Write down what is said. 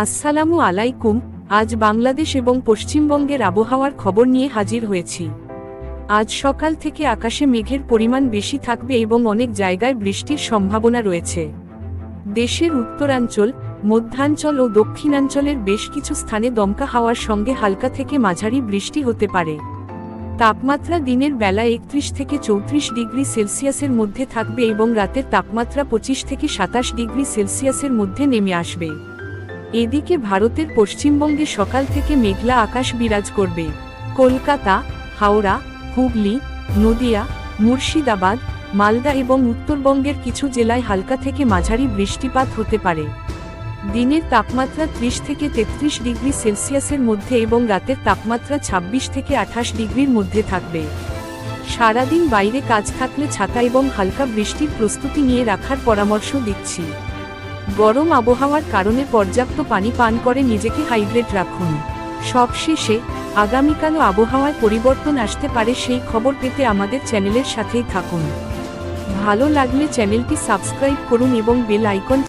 আসসালামু আলাইকুম, আজ বাংলাদেশ এবং পশ্চিমবঙ্গের আবহাওয়ার খবর নিয়ে হাজির হয়েছি। আজ সকাল থেকে আকাশে মেঘের পরিমাণ বেশি থাকবে এবং অনেক জায়গায় বৃষ্টির সম্ভাবনা রয়েছে। দেশের উত্তরাঞ্চল, মধ্যাঞ্চল ও দক্ষিণাঞ্চলের বেশ কিছু স্থানে দমকা হাওয়ার সঙ্গে হালকা থেকে মাঝারি বৃষ্টি হতে পারে। তাপমাত্রা দিনের বেলা একত্রিশ থেকে চৌত্রিশ ডিগ্রি সেলসিয়াসের মধ্যে থাকবে এবং রাতের তাপমাত্রা পঁচিশ থেকে সাতাশ ডিগ্রি সেলসিয়াসের মধ্যে নেমে আসবে। এদিকে ভারতের পশ্চিমবঙ্গে সকাল থেকে মেঘলা আকাশ বিরাজ করবে। কলকাতা, হাওড়া, হুগলি, নদিয়া, মুর্শিদাবাদ, মালদা এবং উত্তরবঙ্গের কিছু জেলায় হালকা থেকে মাঝারি বৃষ্টিপাত হতে পারে। দিনের তাপমাত্রা ত্রিশ থেকে তেত্রিশ ডিগ্রি সেলসিয়াসের মধ্যে এবং রাতের তাপমাত্রা ২৬ থেকে আঠাশ ডিগ্রির মধ্যে থাকবে। সারাদিন বাইরে কাজ থাকলে ছাতা এবং হালকা বৃষ্টির প্রস্তুতি নিয়ে রাখার পরামর্শ দিচ্ছি। গরম আবহাওয়ার কারণে পর্যাপ্ত পানি পান করে নিজেকে হাইড্রেট রাখুন। সবশেষে, আগামীকালও আবহাওয়ায় পরিবর্তন আসতে পারে সেই খবর পেতে আমাদের চ্যানেলের সাথেই থাকুন। ভালো লাগলে চ্যানেলটি সাবস্ক্রাইব করুন এবং বেল আইকন